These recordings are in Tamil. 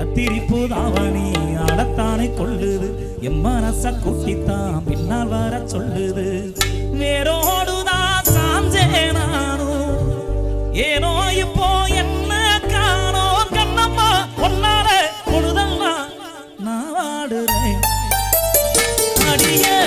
கத்திரிப்பு தாவணி ஆடத்தானே கொள்ளுது. எம் மனச கூட்டித்தான் பின்னால் வர சொல்லுது. வேரோடுதான் சாஞ்சே நானும் ஏனோ இப்போ என்ன காணோ? கண்ணம்மா ஒன்னால பொழுதெல்லாம் நான் வாடுறேன். அடியே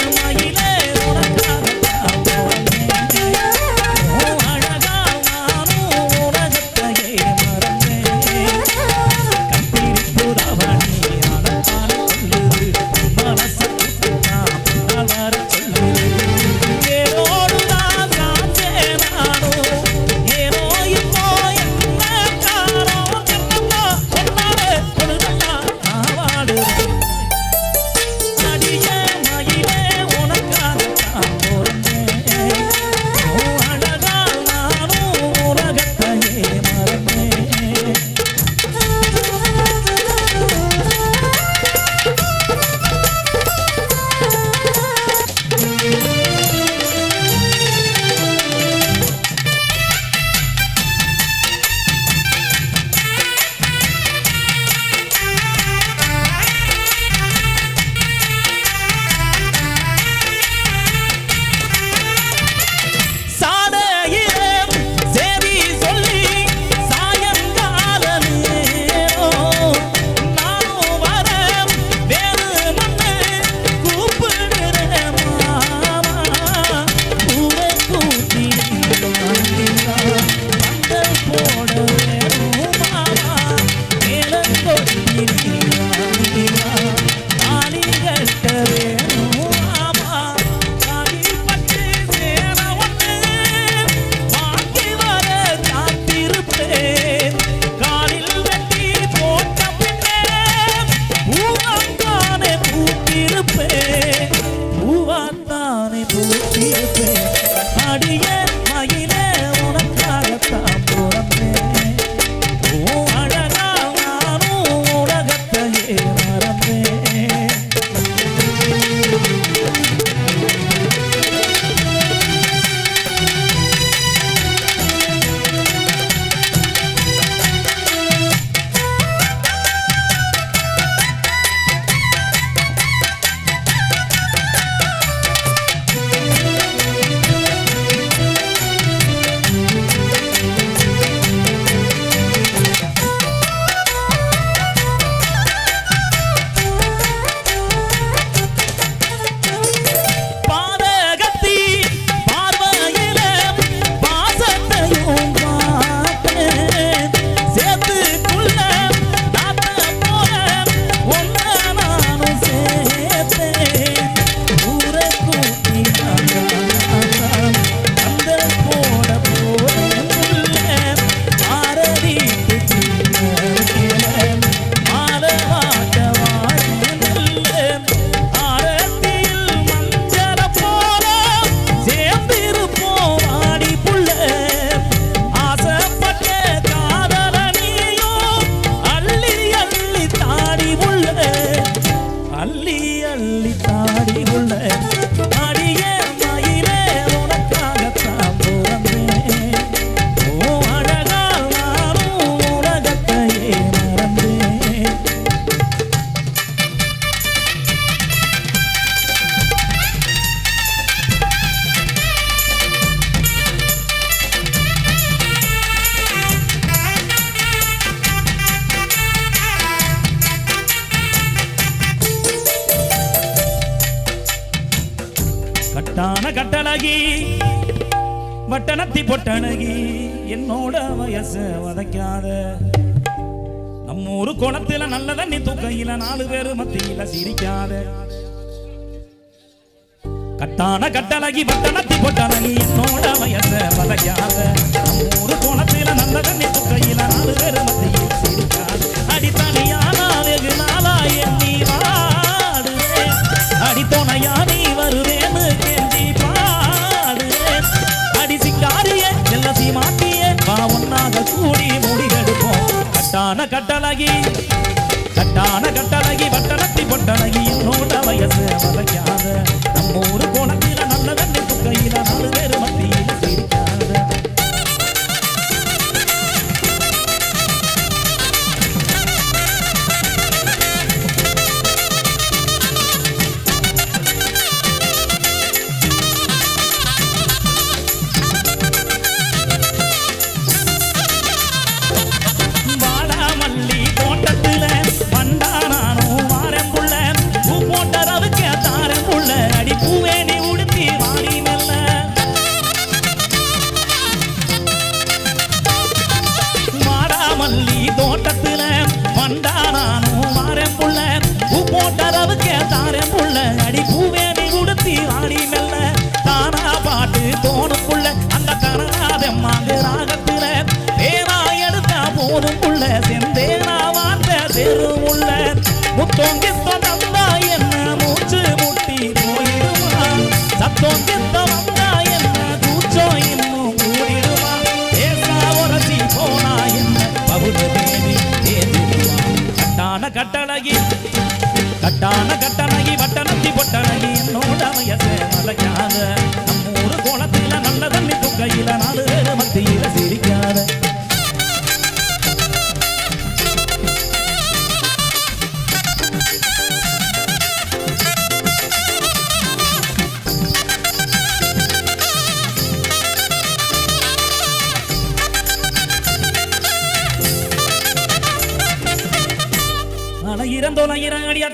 கட்டழகி வட்டனத்தி பொட்டழகி என்னோட வயசு வதைக்காத. நம்ம ஊரு குளத்துல நல்ல தண்ணி தூக்கையில நாலு பேரு மத்தியில சிரிக்காத. கட்டான கட்டழகி வட்டனத்தி பொட்டழகி என்னோட வயசு வதைக்காத. நம்ம ஊரு குளத்துல நல்ல தண்ணி தூக்கையில நாலு பேரு மத்தியில சிரிக்காத. அடித்தனியான வெகு நாளா எண்ணி வாடு. அடித்தோனையா கட்டான கட்டழகி. கட்டான கட்டழகி வட்டலத்தி பொட்டழகி.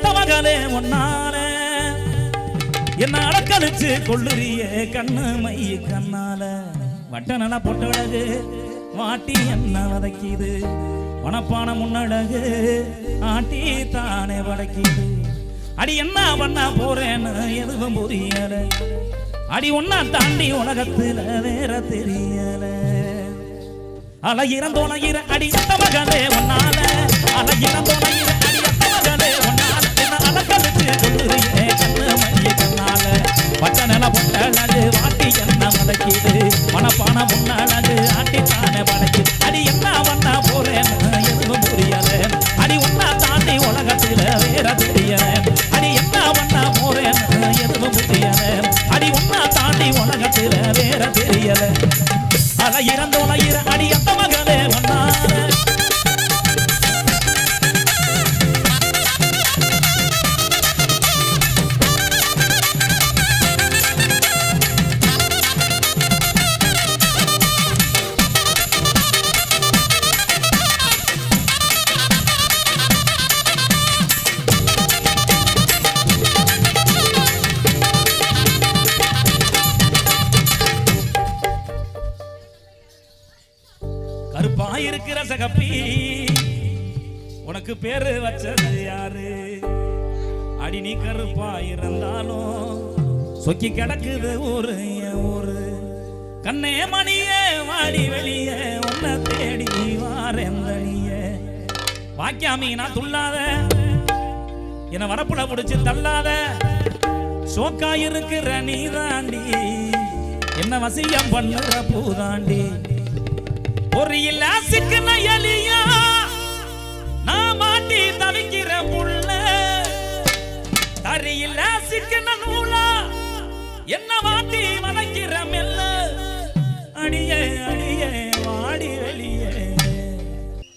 தொள்ளாயிரம் மகளே ஒன்னால. என்ன அடக்கழிச்சு கொள்ளுறிய கண்ணு மைய கண்ணால. வட்ட நல பொட்டழகு வாட்டி என்ன வதக்கிது? வனப்பான முன்னழகு ஆட்டி தானே வடக்கிது. அடி என்ன பண்ண போறேன்னு எதுவும் புரியல. அடி ஒன்னா தாண்டி உலகத்துல வேற தெரியல. அழகிரம் தோணகிற அடி மகளே ஒன்னால. அழகிரம் தோணகிற அலக்கழிச்சு கொள்ளுறியே கண்ணு வாட்டி என்ன மதக்கிது மனப்பான முன்னழகு ஆட்டி வளைக்குது இருக்கிற சகப்பி. உனக்கு பேரு வச்சது யாரு? அடி நீ கருப்பா இருந்தாலும் சொக்கி கிடக்குது ஊரு என் ஊரு. கண்ணே மணியே வாடி வெளியே உன்னை தேடி வாரந்தடிய தனியே வாக்கியாமி நான் துள்ளாத என்ன வரப்புல பிடிச்சு தள்ளாத. சோக்கா இருக்கிற நீ தாண்டி என்ன வசியம் பண்ணுற பூதாண்டி. ஒரு இல்ல சிக்கன எலியா நான் மாட்டி தவிக்கிற புள்ள தரியில் சிக்கன நூலா என்ன மாட்டி வளைக்கிற மெல்ல. அடியே அடியே வாடி வெளிய.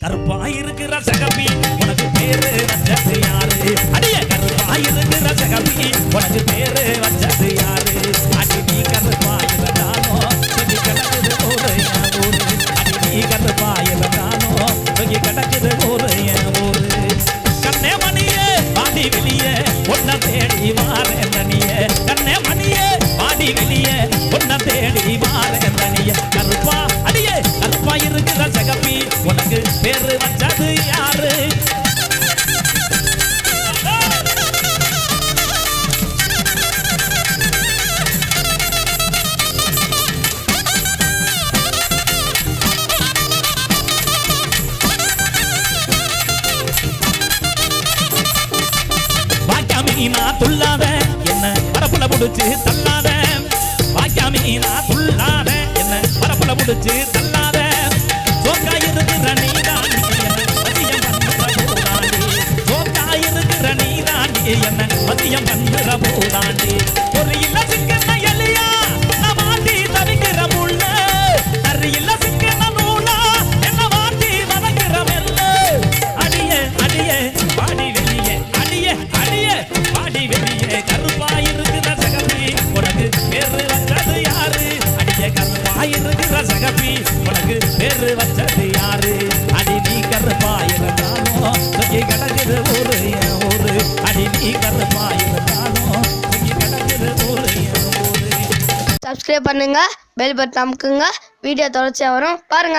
கருப்பாயிருக்கிற சகபி உனக்கு பேரு வச்சது யாரு? அடிய கருப்பாயிருக்கிற சகபி உனக்கு பேரு வச்சது யாரு? அடி நீ கருப்பாயிருந்தாலும் துள்ளாத. என்ன பரப்புல புடிச்சு தள்ளாத. வாய்க்காமி நான் துள்ளாத. என்ன பரப்புல புடிச்சு தள்ளாத. சோக்கா இருக்கிற நீ என்ன மதியம் பண்ணுற போதாண்டி. சப்ஸ்கிரைப் பண்ணுங்க பெல் பட்டன் அமுக்குங்க வீடியோ தொடர்ச்சியாக வரும். பாருங்க.